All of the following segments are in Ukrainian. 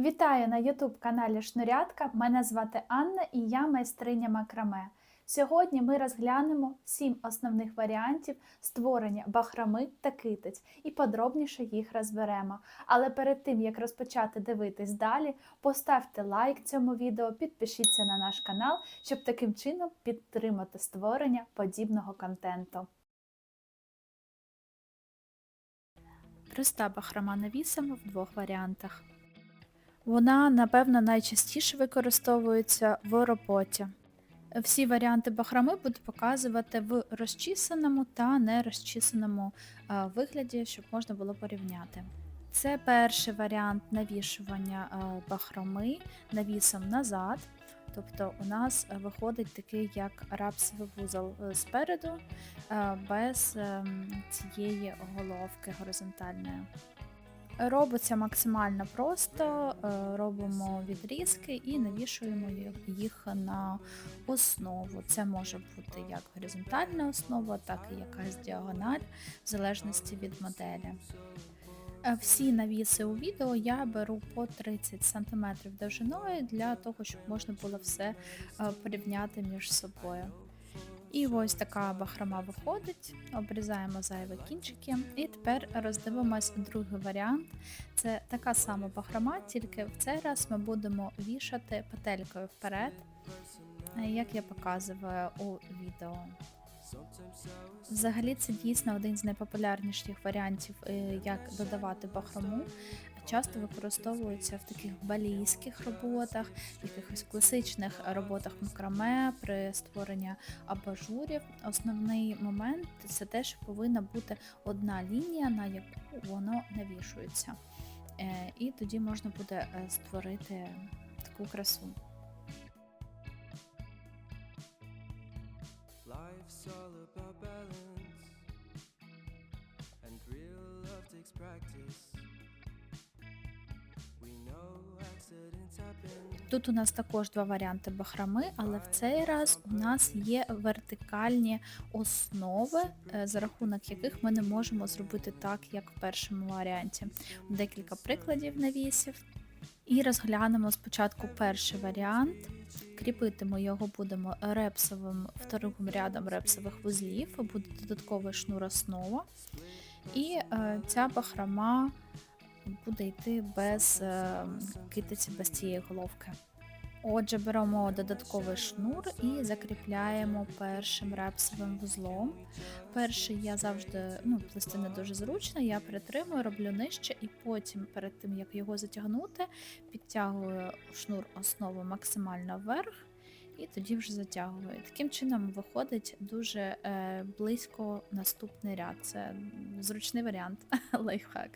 Вітаю на YouTube каналі Шнурятка. Мене звати Анна і я майстриня макраме. Сьогодні ми розглянемо 7 основних варіантів створення бахрами та китиць і подробніше їх розберемо. Але перед тим як розпочати дивитись далі, поставте лайк цьому відео, підпишіться на наш канал, щоб таким чином підтримати створення подібного контенту. Проста бахрома навісимо в двох варіантах. Вона, напевно, найчастіше використовується в роботі. Всі варіанти бахроми буду показувати в розчісаному та нерозчісаному е, вигляді, щоб можна було порівняти. Це перший варіант навішування е, бахроми навісом назад. Тобто у нас виходить такий як рапсовий вузол е, спереду, без ем, цієї головки горизонтальної. Робиться максимально просто, е, робимо відрізки і навішуємо їх на основу. Це може бути як горизонтальна основа, так і якась діагональ, в залежності від моделі. Е, Всі навіси у відео я беру по 30 см довжиною для того, щоб можна було все е, порівняти між собою. І ось така бахрома виходить, обрізаємо зайві кінчики. І тепер роздивимось другий варіант. Це така сама бахрома, тільки в цей раз ми будемо вішати петелькою вперед, е, як я показую у відео. Взагалі це дійсно один з найпопулярніших варіантів, е, як додавати бахрому. Часто використовується в таких балійських роботах, якихось класичних роботах макраме при створенні абажурів. Основний момент це те, що повинна бути одна лінія, на яку воно навішується. Е, І тоді можна буде е, створити таку красу. Practice. Тут у нас також два варіанти бахрами, але в цей раз у нас є вертикальні основи, е, за рахунок яких ми не можемо зробити так, як в першому варіанті. Декілька прикладів навісів. І розглянемо спочатку перший варіант. Кріпити ми його будемо репсовим вторим рядом репсових вузлів, буде додатковий шнур основа. І е, ця бахрома буде йти без е, китиці, без цієї головки. Отже, беремо додатковий шнур і закріпляємо першим репсовим вузлом. Перший я завжди, ну, плести не дуже зручно, я притримую, роблю нижче, і потім, перед тим як його затягнути, підтягую шнур основу максимально вверх. І тоді вже затягую. Таким чином виходить дуже е, близько наступний ряд. Це зручний варіант лайфхак.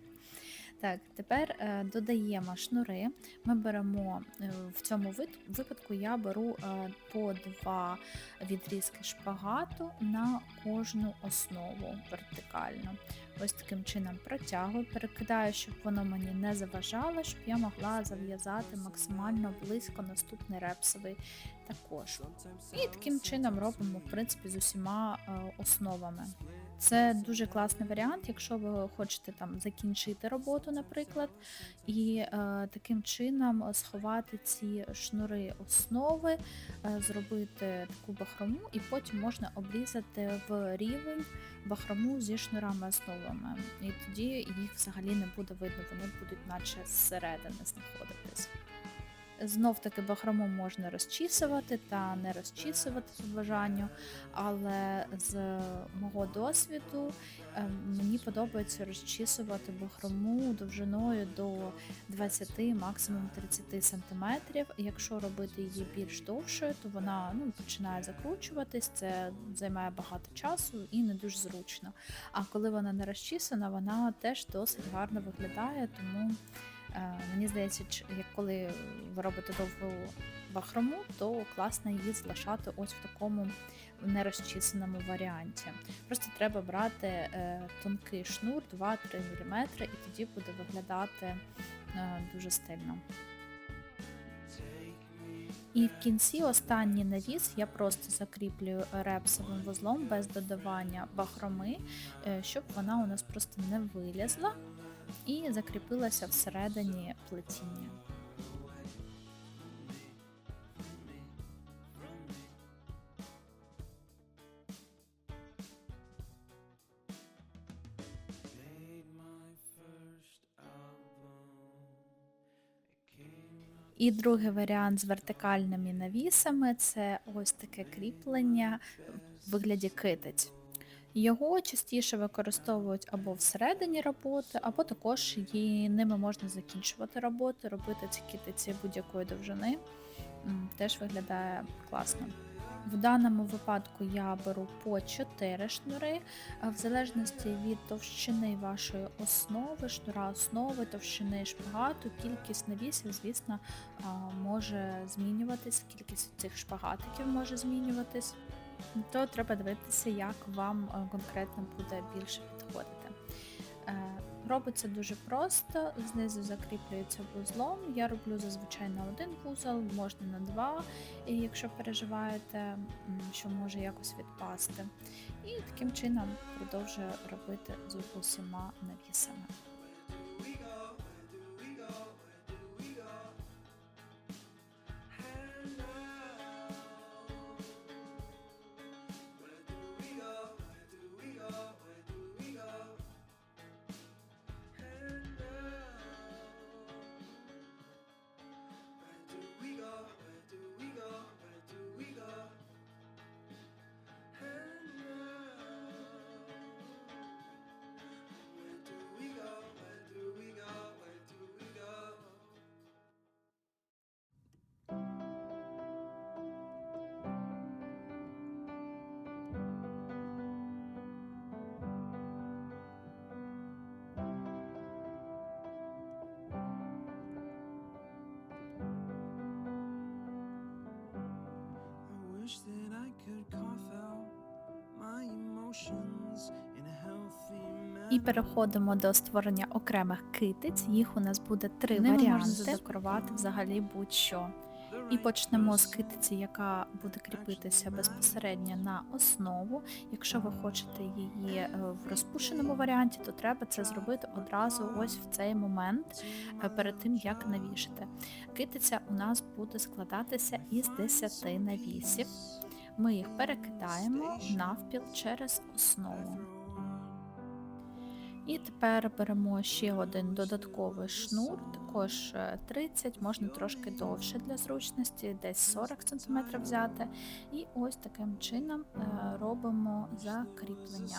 Так, тепер е, додаємо шнури. Ми беремо е, в цьому випадку я беру е, по два відрізки шпагату на кожну основу вертикально. Ось таким чином протягую, перекидаю, щоб воно мені не заважало, щоб я могла зав'язати максимально близько наступний репсовий також. І таким чином робимо в принципі з усіма основами. Це дуже класний варіант, якщо ви хочете там закінчити роботу, наприклад, і е, таким чином сховати ці шнури основи, е, зробити таку бахрому, і потім можна обрізати в рівень бахрому зі шнурами основами. І тоді їх взагалі не буде видно, вони будуть наче зсередини знаходитись. Знов таки бахрому можна розчісувати та не розчісувати по бажанню, але з мого досвіду е, мені подобається розчісувати бахрому довжиною до 20, максимум 30 см. Якщо робити її більш довшою, то вона ну, починає закручуватись, це займає багато часу і не дуже зручно. А коли вона не розчісана, вона теж досить гарно виглядає, тому. Е, Мені здається, як коли ви робите довгу бахрому, то класно її залишати ось в такому нерозчісаному варіанті. Просто треба брати е, тонкий шнур 2-3 мм, і тоді буде виглядати е, дуже стильно. І в кінці останній навіс я просто закріплюю репсовим вузлом без додавання бахроми, щоб вона у нас просто не вилізла і закріпилася всередині плетіння. І другий варіант з вертикальними навісами це ось таке кріплення в вигляді китиць. Його частіше використовують або всередині роботи, або також і ними можна закінчувати роботи, робити ці китиці будь-якої довжини. Теж виглядає класно. В даному випадку я беру по 4 шнури, в залежності від товщини вашої основи, шнура основи, товщини шпагату, кількість навісів, звісно, може змінюватись, кількість цих шпагатиків може змінюватись. То треба дивитися, як вам е, конкретно буде більше підходити. Е, Робиться дуже просто, знизу закріплюється вузлом. Я роблю зазвичай на один вузол, можна на два, якщо переживаєте, що може якось відпасти. І таким чином продовжую робити з усіма навісами. І переходимо до створення окремих китиць. Їх у нас буде три Ними можна варіанти. задекорувати взагалі будь-що. І почнемо з китиці, яка буде кріпитися безпосередньо на основу. Якщо ви хочете її е, в розпушеному варіанті, то треба це зробити одразу ось в цей момент, е, перед тим як навішати. Китиця у нас буде складатися із 10 навісів. Ми їх перекидаємо навпіл через основу. І тепер беремо ще один додатковий шнур, також е, 30, можна трошки довше для зручності, десь 40 см взяти. І ось таким чином е, робимо закріплення.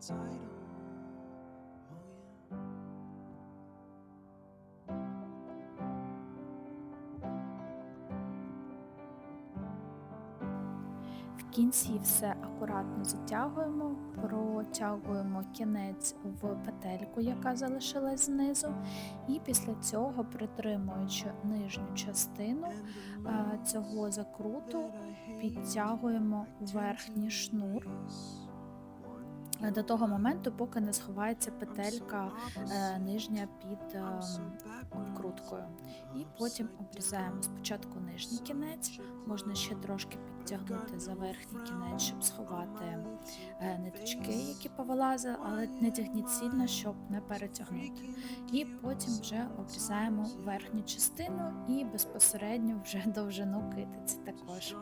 Title. В кінці все акуратно затягуємо, протягуємо кінець в петельку, яка залишилась знизу, і після цього, притримуючи нижню частину е, цього закруту, підтягуємо верхній шнур до того моменту, поки не сховається петелька е, нижня під е, обкруткою. І потім обрізаємо спочатку нижній кінець, можна ще трошки підтягнути за верхній кінець, щоб сховати е, ниточки, які повилазили, але не тягніть сильно, щоб не перетягнути. І потім вже обрізаємо верхню частину і безпосередньо вже довжину китиці також.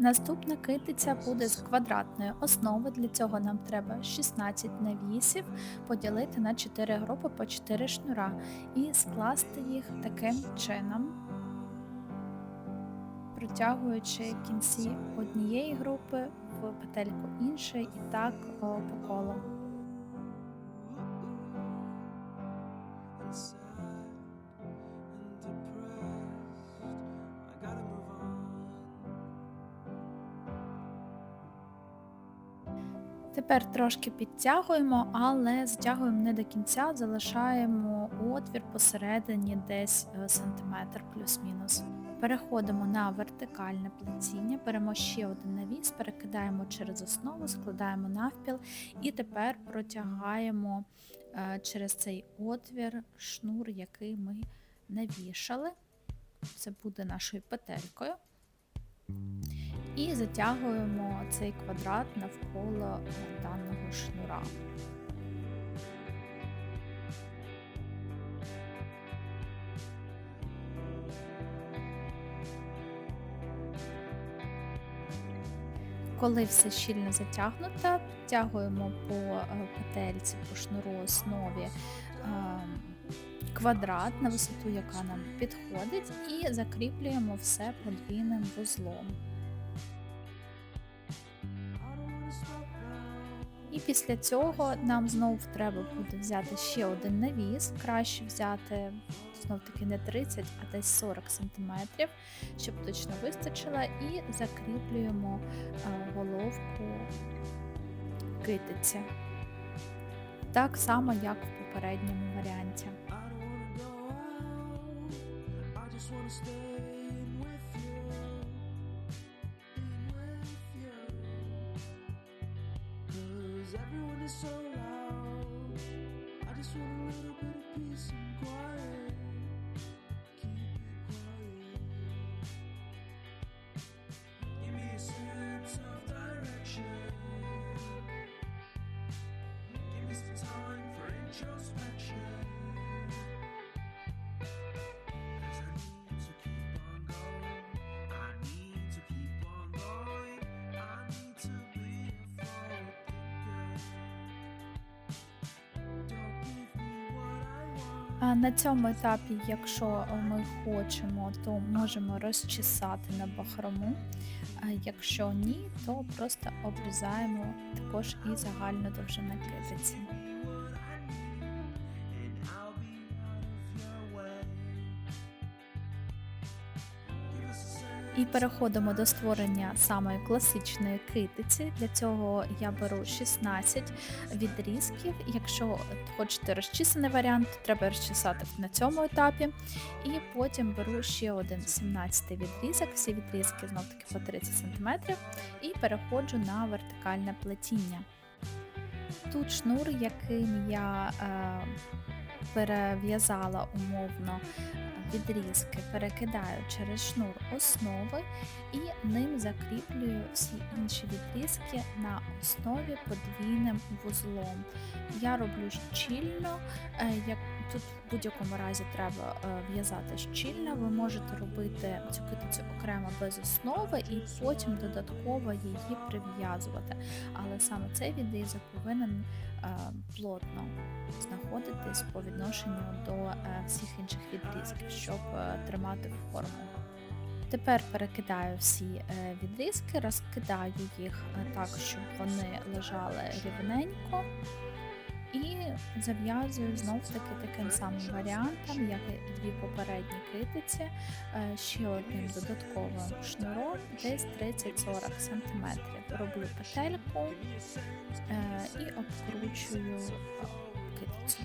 Наступна китиця буде з квадратної основи. Для цього нам треба 16 навісів поділити на 4 групи по 4 шнура і скласти їх таким чином, протягуючи кінці однієї групи в петельку іншої і так по колу. Тепер трошки підтягуємо, але затягуємо не до кінця, залишаємо отвір посередині десь е, сантиметр плюс-мінус. Переходимо на вертикальне плетіння, беремо ще один навіс, перекидаємо через основу, складаємо навпіл і тепер протягаємо е, через цей отвір шнур, який ми навішали. Це буде нашою петелькою. І затягуємо цей квадрат навколо даного шнура. Коли все щільно затягнуто, підтягуємо по е, петельці, по шнуру основі е, квадрат на висоту, яка нам підходить, і закріплюємо все подвійним вузлом. І після цього нам знову треба буде взяти ще один навіс. Краще взяти знов таки не 30, а десь 40 см, щоб точно вистачило, і закріплюємо е, головку китиці. Так само, як в попередньому варіанті. I don't wanna go. I just wanna stay На цьому етапі, якщо ми хочемо, то можемо розчесати на бахрому. Якщо ні, то просто обрізаємо також і загальну довжину китиці. І переходимо до створення самої класичної китиці. Для цього я беру 16 відрізків. Якщо хочете розчісаний варіант, то треба розчесати на цьому етапі. І потім беру ще один 17 відрізок, всі відрізки знов таки по 30 см, і переходжу на вертикальне плетіння. Тут шнур, яким я е, перев'язала умовно відрізки, перекидаю через шнур основи і ним закріплюю всі інші відрізки на основі подвійним вузлом. Я роблю щільно, е, як тут в будь-якому разі треба е, в'язати щільно. Ви можете робити цю китицю окремо без основи і потім додатково її прив'язувати. Але саме цей відрізок повинен плотно знаходитись по відношенню до е, всіх інших відрізків, щоб е, тримати форму. Тепер перекидаю всі е, відрізки, розкидаю їх е, так, щоб вони лежали рівненько. І зав'язую знов таки таким самим варіантом, як і дві попередні китиці, е, ще одним додатковим шнуром, десь 30-40 см. Роблю петельку е, і обкручую китицю.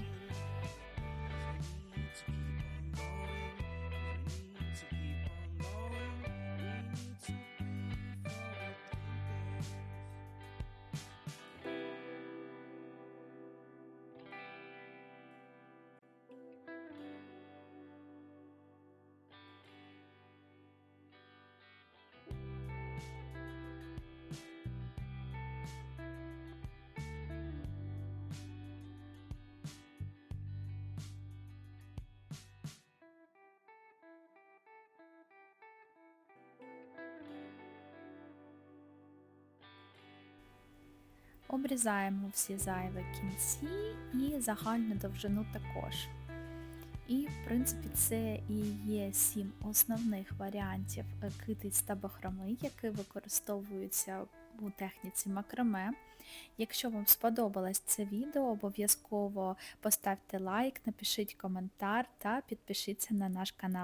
Обрізаємо всі зайві кінці і загальну довжину також. І, в принципі, це і є сім основних варіантів китиць та бахроми, які використовуються у техніці макраме. Якщо вам сподобалось це відео, обов'язково поставте лайк, напишіть коментар та підпишіться на наш канал.